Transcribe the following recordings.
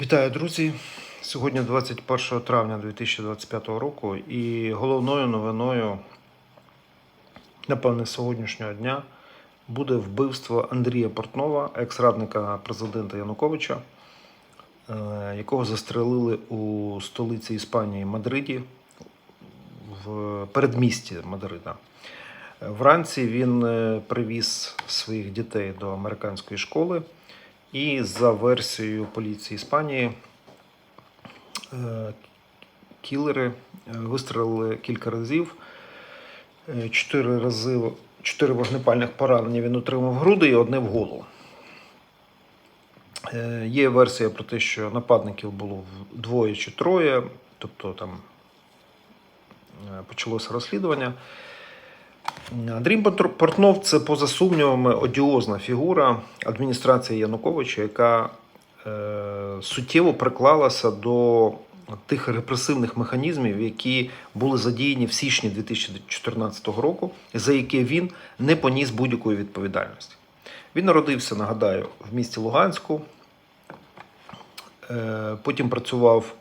Вітаю, друзі! Сьогодні 21 травня 2025 року, і головною новиною, напевне, сьогоднішнього дня буде вбивство Андрія Портнова, екс-радника президента Януковича, е, якого застрелили у столиці Іспанії Мадриді в передмісті Мадрида. Вранці він е, привіз своїх дітей до американської школи. І за версією поліції Іспанії, е, кілери е, вистрелили кілька разів. Е, Чотири рази чотири вогнепальних поранення він отримав в груди і одне в голову. Є версія про те, що нападників було двоє чи троє, тобто там почалося розслідування. Андрій Портнов це, поза сумнівами, одіозна фігура адміністрації Януковича, яка е, суттєво приклалася до тих репресивних механізмів, які були задіяні в січні 2014 року, за які він не поніс будь-якої відповідальності. Він народився, нагадаю, в місті Луганську, е, потім працював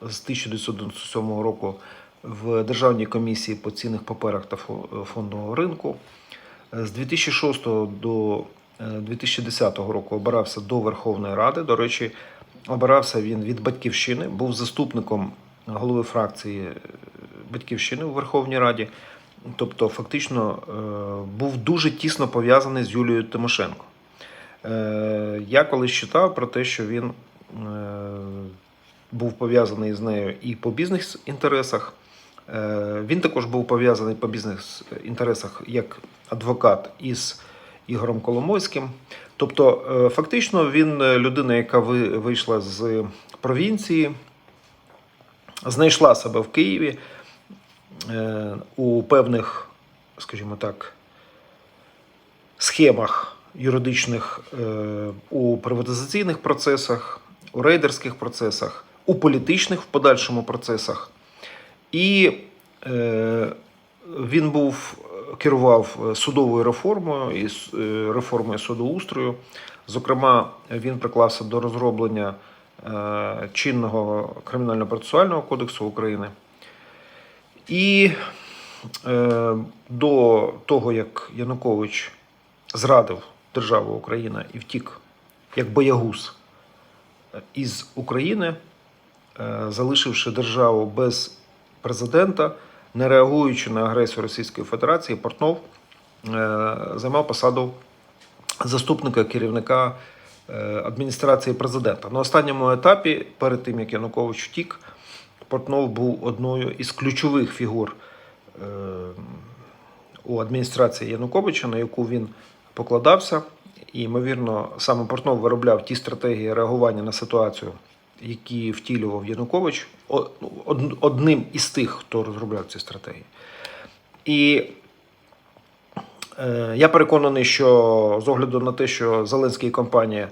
з 1997 року в Державній комісії по цінних паперах та фо- фондового ринку. Е, З 2006 до е, 2010 року обирався до Верховної Ради. До речі, обирався він від Батьківщини, був заступником голови фракції е, Батьківщини у Верховній Раді. Тобто, фактично, е, був дуже тісно пов'язаний з Юлією Тимошенко. Е, Я колись читав про те, що він е, був пов'язаний з нею і по бізнес-інтересах. Е, Він також був пов'язаний по бізнес-інтересах як адвокат із Ігорем Коломойським. Тобто, е, фактично, він е, людина, яка вийшла з провінції, знайшла себе в Києві у певних, скажімо так, схемах юридичних у приватизаційних процесах, у рейдерських процесах, у політичних в подальшому процесах. І е, він був керував судовою реформою і е, реформою судоустрою. Зокрема, він приклався до розроблення е, чинного кримінально-процесуального кодексу України. І е, до того, як Янукович зрадив державу Україна і втік як боягуз е, із України, е, залишивши державу без президента, не реагуючи на агресію Російської Федерації, Портнов е, займав посаду заступника керівника е, адміністрації президента. На останньому етапі, перед тим як Янукович втік, Портнов був одною із ключових фігур е, у адміністрації Януковича, на яку він покладався. І, ймовірно, саме Портнов виробляв ті стратегії реагування на ситуацію, які втілював Янукович, одним із тих, хто розробляв ці стратегії. І е, я переконаний, що з огляду на те, що Зеленський і компанія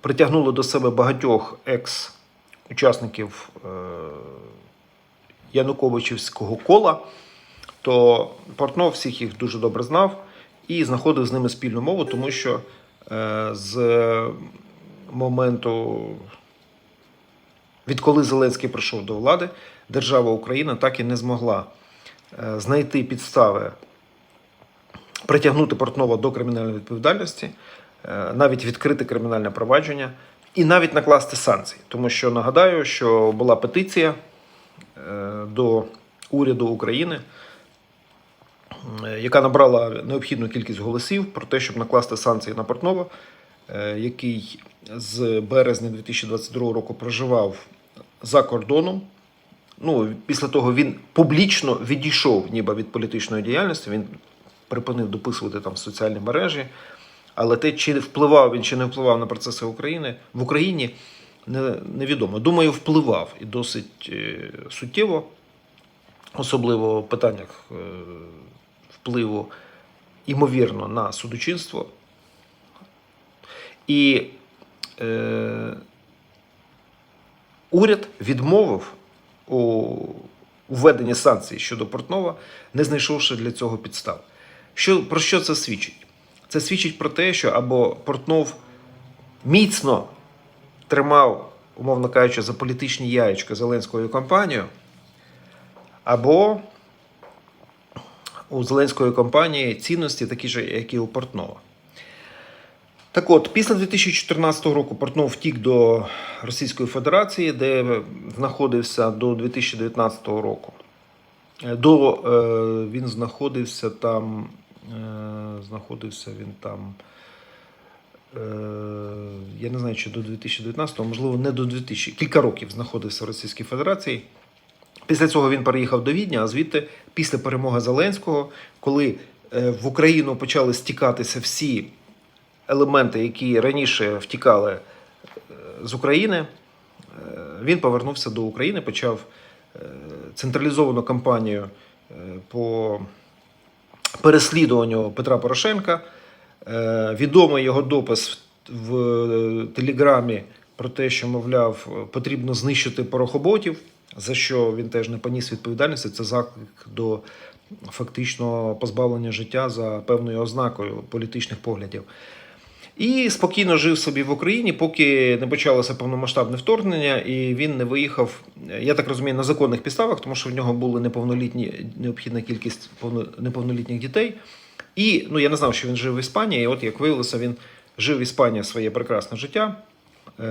притягнули до себе багатьох екс-учасників е, Януковичівського кола, то Портнов всіх їх дуже добре знав і знаходив з ними спільну мову, тому що е, з моменту, відколи Зеленський прийшов до влади, держава Україна так і не змогла е, знайти підстави притягнути Портнова до кримінальної відповідальності, е, навіть відкрити кримінальне провадження і навіть накласти санкції. Тому що нагадаю, що була петиція е, до уряду України, яка набрала необхідну кількість голосів про те, щоб накласти санкції на Портнова, який з березня 2022 року проживав за кордоном. Ну, після того він публічно відійшов ніби від політичної діяльності. Він припинив дописувати там соціальні мережі. Але те, чи впливав він чи не впливав на процеси України в Україні, не, невідомо. Думаю, впливав і досить е, суттєво, особливо в питаннях е, впливу, ймовірно, на судочинство. І е, уряд відмовив у введенні санкцій щодо Портнова, не знайшовши для цього підстав. Що, про що це свідчить? Це свідчить про те, що або Портнов міцно тримав умовно кажучи, за політичні яєчка Зеленською компанією, або у Зеленської компанії цінності такі ж, як і у Портнова. Так от, після 2014 року Портнов втік до Російської Федерації, де знаходився до 2019 року. Е, До, е, він знаходився там, е, знаходився він там, е, я не знаю, чи до 2019, можливо, не до 2000, кілька років знаходився в Російській Федерації. Після цього він переїхав до Відня, а звідти, після перемоги Зеленського, коли е, в Україну почали стікатися всі елементи, які раніше втікали е, з України, е, він повернувся до України, почав е, централізовану кампанію по переслідуванню Петра Порошенка. Відомий його допис в Телеграмі про те, що, мовляв, потрібно знищити порохоботів, за що він теж не поніс відповідальності. Це заклик до фактично позбавлення життя за певною ознакою політичних поглядів. І спокійно жив собі в Україні, поки не почалося повномасштабне вторгнення, і він не виїхав, я так розумію, на законних підставах, тому що в нього були неповнолітні, необхідна кількість повно- неповнолітніх дітей. І ну, я не знав, що він жив в Іспанії. І от як виявилося, він жив в Іспанії своє прекрасне життя. Е,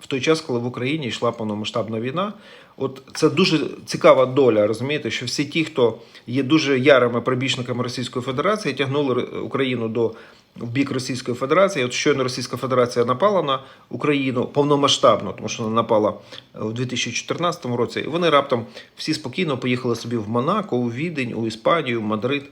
в той час, коли в Україні йшла повномасштабна війна. От це дуже цікава доля, розумієте, що всі ті, хто є дуже ярими прибічниками Російської Федерації, тягнули Україну до в бік Російської Федерації. От щойно Російська Федерація напала на Україну повномасштабно, тому що вона напала у 2014 році, і вони раптом всі спокійно поїхали собі в Монако, у Відень, у Іспанію, в Мадрид.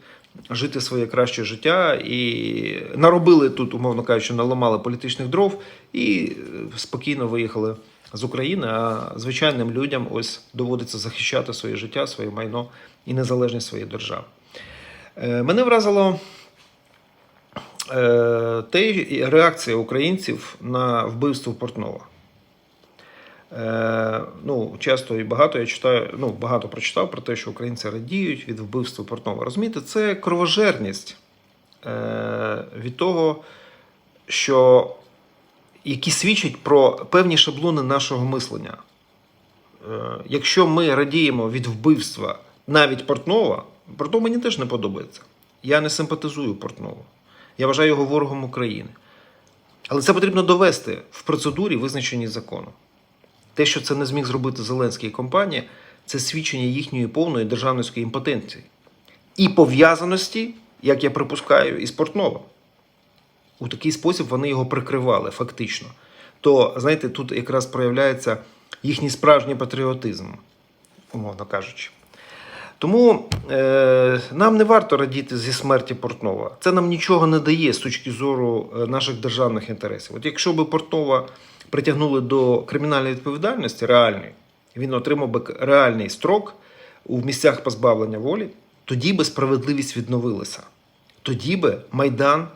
Жити своє краще життя і наробили тут, умовно кажучи, наламали політичних дров і е, спокійно виїхали з України. А звичайним людям ось доводиться захищати своє життя, своє майно і незалежність своєї держави. Е, Мене вразило те реакція українців на вбивство Портнова. Е, ну, часто і багато я читаю, ну, багато прочитав про те, що українці радіють від вбивства Портнова. Розумієте, це кровожерність е, від того, що які свідчать про певні шаблони нашого мислення. Е, якщо ми радіємо від вбивства навіть Портнова, Портнов мені теж не подобається. Я не симпатизую Портнову. Я вважаю його ворогом України. Але це потрібно довести в процедурі, визначеній законом. Те, що це не зміг зробити Зеленський і компанія, це свідчення їхньої повної державницької імпотенції і пов'язаності, як я припускаю, із Портновим. У такий спосіб вони його прикривали фактично. То, знаєте, тут якраз проявляється їхній справжній патріотизм, умовно кажучи. Тому е, нам не варто радіти зі смерті Портнова. Це нам нічого не дає з точки зору е, наших державних інтересів. От якщо би Портнова притягнули до кримінальної відповідальності реальної, він отримав би реальний строк у місцях позбавлення волі, тоді би справедливість відновилася. Тоді би Майдан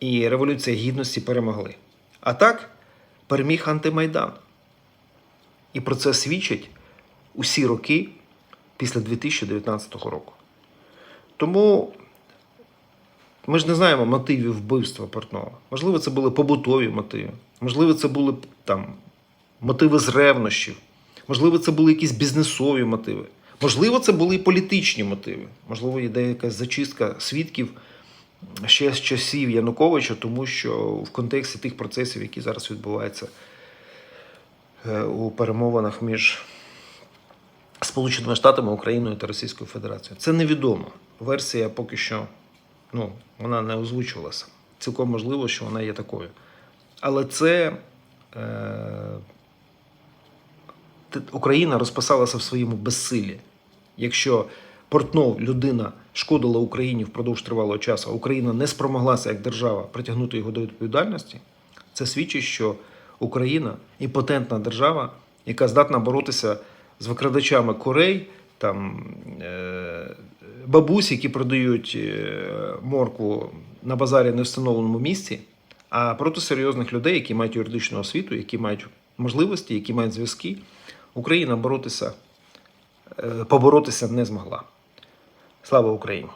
і Революція Гідності перемогли. А так переміг антимайдан. І про це свідчать усі роки після 2019 року. Тому ми ж не знаємо мотивів вбивства Портнова. Можливо, це були побутові мотиви, можливо, це були там мотиви з ревнощів, можливо, це були якісь бізнесові мотиви, можливо, це були і політичні мотиви, можливо, йде якась зачистка свідків ще з часів Януковича, тому що в контексті тих процесів, які зараз відбуваються е, у перемовинах між Сполученими Штатами, Україною та Російською Федерацією. Це невідомо. Версія поки що ну, вона не озвучувалася. Цілком можливо, що вона є такою. Але це е, Україна розписалася в своєму безсилі. Якщо Портнов людина шкодила Україні впродовж тривалого часу, а Україна не спромоглася як держава притягнути його до відповідальності, це свідчить, що Україна імпотентна держава, яка здатна боротися з викрадачами курей, там, бабусі, бабусь, які продають е, моркву на базарі не встановленому місці, а проти серйозних людей, які мають юридичну освіту, які мають можливості, які мають зв'язки, Україна боротися, е, поборотися не змогла. Слава Україні!